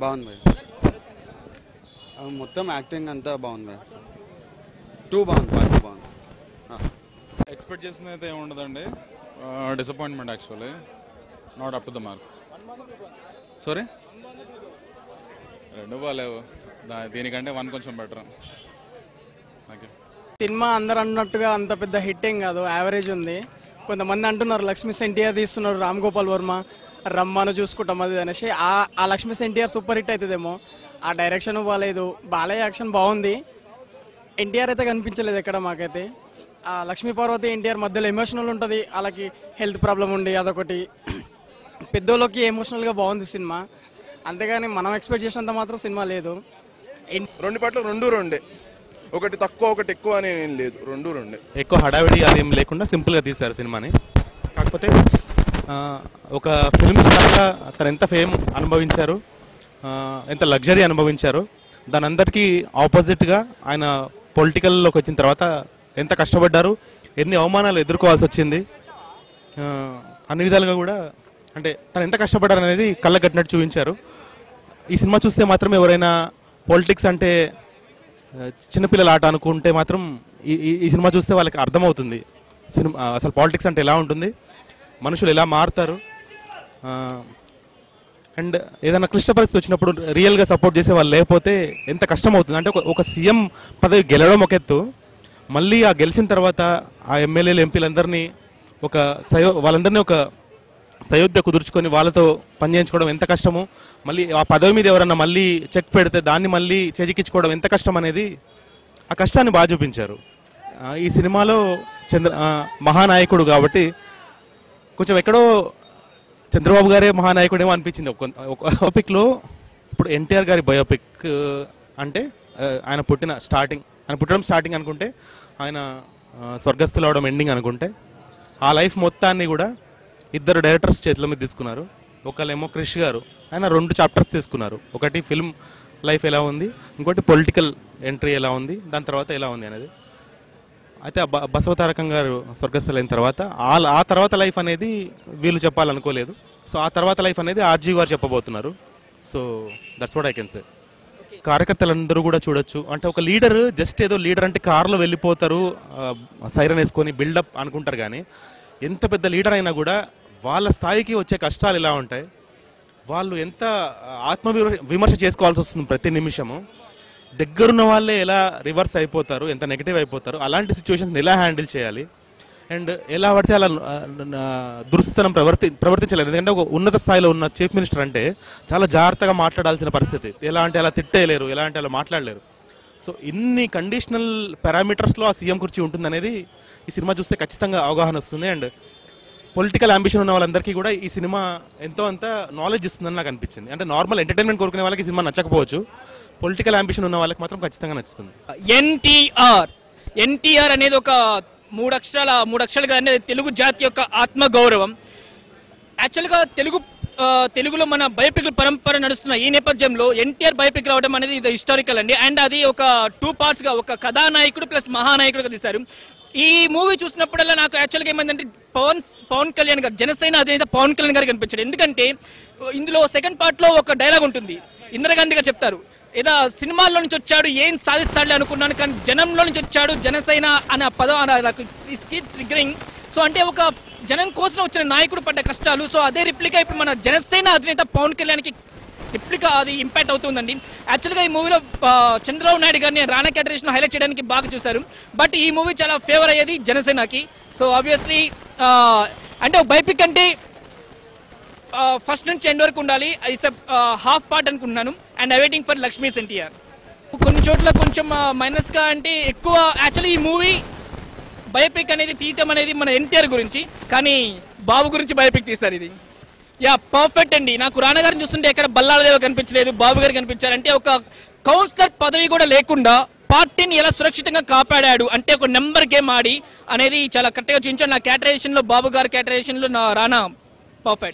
బాగుంది భయ్ మొత్తం యాక్టింగ్ అంతా బాగుంది భయ్ టూ బాగుంది పార్ట్ టూ బాగుంది. ఎక్స్పెక్ట్ చేసింది అయితే ఏమి ఉండదండి disappointment actually not up to the mark sorry రెండు బాగాలేవు. దా- దీనికంటే వన్ కొంచెం బెటర్ సినిమా అందరు అన్నట్టుగా అంత పెద్ద హిట్ ఏం కాదు. యావరేజ్ ఉంది. కొంతమంది అంటున్నారు లక్ష్మీ ఎన్టీఆర్ తీస్తున్నారు రామ్ గోపాల్ వర్మ. రమ్మను చూసుకుంటాం అది అనేసి. ఆ ఆ లక్ష్మీ ఎన్టీఆర్ సూపర్ హిట్ అవుతుందేమో ఆ డైరెక్షన్ బాగాలేదు బాలయ్య యాక్షన్ బాగుంది. ఎన్టీఆర్ అయితే కనిపించలేదు ఎక్కడ మాకైతే. ఆ లక్ష్మీ పార్వతి ఎన్టీఆర్ మధ్యలో ఎమోషనల్ ఉంటుంది. వాళ్ళకి హెల్త్ ప్రాబ్లం ఉండి అదొకటి. పెద్దోళ్ళకి ఎమోషనల్గా బాగుంది సినిమా. అంతేగాని మనం ఎక్స్పెక్ట్ చేసినంత మాత్రం సినిమా లేదు. రెండు పాటలు రెండు రెండే. ఒకటి తక్కువ ఒకటి ఎక్కువ అని ఏం లేదు. రెండు రెండే. ఎక్కువ హడావిడి అదేం లేకుండా సింపుల్గా తీశారు సినిమాని. కాకపోతే ఒక ఫిల్మ్ స్టార్గా తను ఎంత ఫేమ్ అనుభవించారు ఎంత లగ్జరీ అనుభవించారు దాని అందరికీ ఆపోజిట్గా ఆయన పొలిటికల్లోకి వచ్చిన తర్వాత ఎంత కష్టపడ్డారు ఎన్ని అవమానాలు ఎదుర్కోవాల్సి వచ్చింది అన్ని విధాలుగా కూడా అంటే తను ఎంత కష్టపడ్డారు అనేది కళ్ళ కట్టినట్టు చూపించారు. ఈ సినిమా చూస్తే మాత్రం ఎవరైనా పొలిటిక్స్ అంటే చిన్నపిల్లల ఆట అనుకుంటే మాత్రం ఈ ఈ- సినిమా చూస్తే వాళ్ళకి అర్థమవుతుంది. సినిమా అసలు పాలిటిక్స్ అంటే ఎలా ఉంటుంది మనుషులు ఎలా మారుతారు? అండ్ ఏదైనా క్లిష్ట పరిస్థితి వచ్చినప్పుడు రియల్గా సపోర్ట్ చేసే వాళ్ళు లేకపోతే ఎంత కష్టం అవుతుంది అంటే ఒక సీఎం పదవి గెలవడం ఒక ఎత్తు. మళ్ళీ ఆ గెలిచిన తర్వాత ఆ ఎమ్మెల్యేలు ఎంపీలందరినీ ఒక సయో వాళ్ళందరినీ ఒక సయోధ్య కుదుర్చుకొని వాళ్ళతో పనిచేయించుకోవడం ఎంత కష్టమో? మళ్ళీ ఆ పదవి మీద ఎవరన్నా మళ్ళీ చెక్ పెడితే దాన్ని మళ్ళీ చేజిక్కించుకోవడం ఎంత కష్టం అనేది ఆ కష్టాన్ని బాగా చూపించారు. ఈ సినిమాలో చంద్ర మహానాయకుడు కాబట్టి కొంచెం ఎక్కడో చంద్రబాబు గారే మహానాయకుడేమో అనిపించింది. ఒక ఒక టాపిక్లో ఇప్పుడు ఎన్టీఆర్ గారి బయోపిక్ అంటే ఆయన పుట్టిన స్టార్టింగ్ ఆయన పుట్టడం స్టార్టింగ్ అనుకుంటే ఆయన స్వర్గస్థులు అవడం ఎండింగ్ అనుకుంటే ఆ లైఫ్ మొత్తాన్ని కూడా ఇద్దరు డైరెక్టర్స్ చేతుల మీద తీసుకున్నారు. ఒకళ్ళేమో క్రిష్ గారు ఆయన రెండు చాప్టర్స్ తీసుకున్నారు. ఒకటి ఫిల్మ్ లైఫ్ ఎలా ఉంది ఇంకోటి పొలిటికల్ ఎంట్రీ ఎలా ఉంది దాని తర్వాత ఎలా ఉంది అనేది. అయితే బసవతారకం గారు స్వర్గస్థులైన తర్వాత ఆ ఆ తర్వాత లైఫ్ అనేది వీళ్ళు చెప్పాలనుకోలేదు. సో ఆ తర్వాత లైఫ్ అనేది ఆర్జీ గారు చెప్పబోతున్నారు. So that's what I can say కార్యకర్తలందరూ కూడా చూడొచ్చు. అంటే ఒక లీడర్ జస్ట్ ఏదో లీడర్ అంటే కార్లో వెళ్ళిపోతారు సైరన్ వేసుకొని బిల్డప్ అనుకుంటారు కానీ ఎంత పెద్ద లీడర్ అయినా కూడా వాళ్ళ స్థాయికి వచ్చే కష్టాలు ఇలా ఉంటాయి. వాళ్ళు ఎంత ఆత్మ విమర్శ చేసుకోవాల్సి వస్తుంది ప్రతి నిమిషము. దగ్గరున్న వాళ్ళే ఎలా రివర్స్ అయిపోతారు ఎంత నెగిటివ్ అయిపోతారు అలాంటి సిచ్యువేషన్స్ని ఎలా హ్యాండిల్ చేయాలి? అండ్ ఎలా పడితే అలా ఆ, దురుస్తనం ప్రవర్తి ప్రవర్తించలేదు ఎందుకంటే ఒక ఉన్నత స్థాయిలో ఉన్న చీఫ్ మినిస్టర్ అంటే చాలా జాగ్రత్తగా మాట్లాడాల్సిన పరిస్థితి. ఎలా అంటే అలా తిట్టేయలేరు ఎలా అంటే అలా మాట్లాడలేరు. సో ఇన్ని కండిషనల్ పారామీటర్స్లో ఆ సీఎం కుర్చీ ఉంటుందనేది ఈ సినిమా చూస్తే ఖచ్చితంగా అవగాహన వస్తుంది. అండ్ పొలిటికల్ అంబిషన్ ఉన్న వాళ్ళందరికీ కూడా ఈ సినిమా ఎంతో అంత నాలెడ్జ్ ఇస్తుందని నాకు అనిపించింది. అంటే నార్మల్ ఎంటర్టైన్మెంట్ కోరుకునే వాళ్ళకి సినిమా నచ్చకపోవచ్చు. పొలిటికల్ అంబిషన్ ఉన్న వాళ్ళకి మాత్రం ఖచ్చితంగా నచ్చుతుంది. ఎన్టీఆర్. ఎన్టీఆర్ అనేది ఒక మూడు అక్షరాల మూడు అక్షరాలుగా అనేది తెలుగు జాతి యొక్క ఆత్మ గౌరవం యాక్చువల్గా తెలుగు తెలుగులో మన బయోపిక్ పరంపర నడుస్తున్న ఈ నేపథ్యంలో ఎన్టీఆర్ బయోపిక్ రావడం అనేది ఇది హిస్టారికల్ అండి. అండ్ అది ఒక టూ పార్ట్స్గా ఒక కథానాయకుడు ప్లస్ మహానాయకుడుగా తీశారు. ఈ మూవీ చూసినప్పుడల్లా నాకు యాక్చువల్గా ఏమైందంటే పవన్ పవన్ కళ్యాణ్ గారు జనసేన అధినేత పవన్ కళ్యాణ్ గారు కనిపించాడు ఎందుకంటే ఇందులో సెకండ్ పార్ట్లో ఒక డైలాగ్ ఉంటుంది. ఇందిరాగాంధీ గారు చెప్తారు ఏదో సినిమాల్లో నుంచి వచ్చాడు ఏం సాధిస్తాడులే అనుకున్నాను కానీ జనంలో నుంచి వచ్చాడు జనసేన అనే పదం అలా నాకు ట్రిగరింగ్ సో అంటే ఒక జనం కోసం వచ్చిన నాయకుడు పడ్డ కష్టాలు. సో అదే రిప్లికా ఇప్పుడు మన జనసేన అధినేత పవన్ కళ్యాణ్కి రిప్లికా అది ఇంపాక్ట్ అవుతుందండి. యాక్చువల్గా ఈ మూవీలో చంద్రబాబు నాయుడు గారిని రానా క్యాటరేషన్ హైలైట్ చేయడానికి బాగా చూశారు. బట్ ఈ మూవీ చాలా ఫేవర్ అయ్యేది జనసేనకి. సో ఆబ్వియస్లీ అంటే బైపిక్ అంటే ఫస్ట్ నుంచి ఎండ్ వరకు ఉండాలి. ఇట్స్ హాఫ్ పార్ట్ అనుకుంటున్నాను. And awaiting for Lakshmi NTR కొన్ని చోట్ల కొంచెం మైనస్గా అంటే ఎక్కువ యాక్చువల్లీ ఈ మూవీ బయోపిక్ అనేది తీయటం అనేది మన ఎన్టీఆర్ గురించి. కానీ బాబు గురించి బయోపిక్ తీస్తారు ఇది. యా పర్ఫెక్ట్ అండి. నాకు రాణగారిని చూస్తుంటే ఎక్కడ బల్లాలదేవ కనిపించలేదు బాబు గారు కనిపించారు అంటే ఒక కౌన్సిలర్ పదవి కూడా లేకుండా పార్టీని ఎలా సురక్షితంగా కాపాడాడు అంటే ఒక నెంబర్ గేమ్ ఆడి అనేది చాలా కరెక్ట్గా చూపించాడు. నా క్యాటరైజేషన్లో బాబు గారు క్యాటరైజేషన్లో నా రానా పర్ఫెక్ట్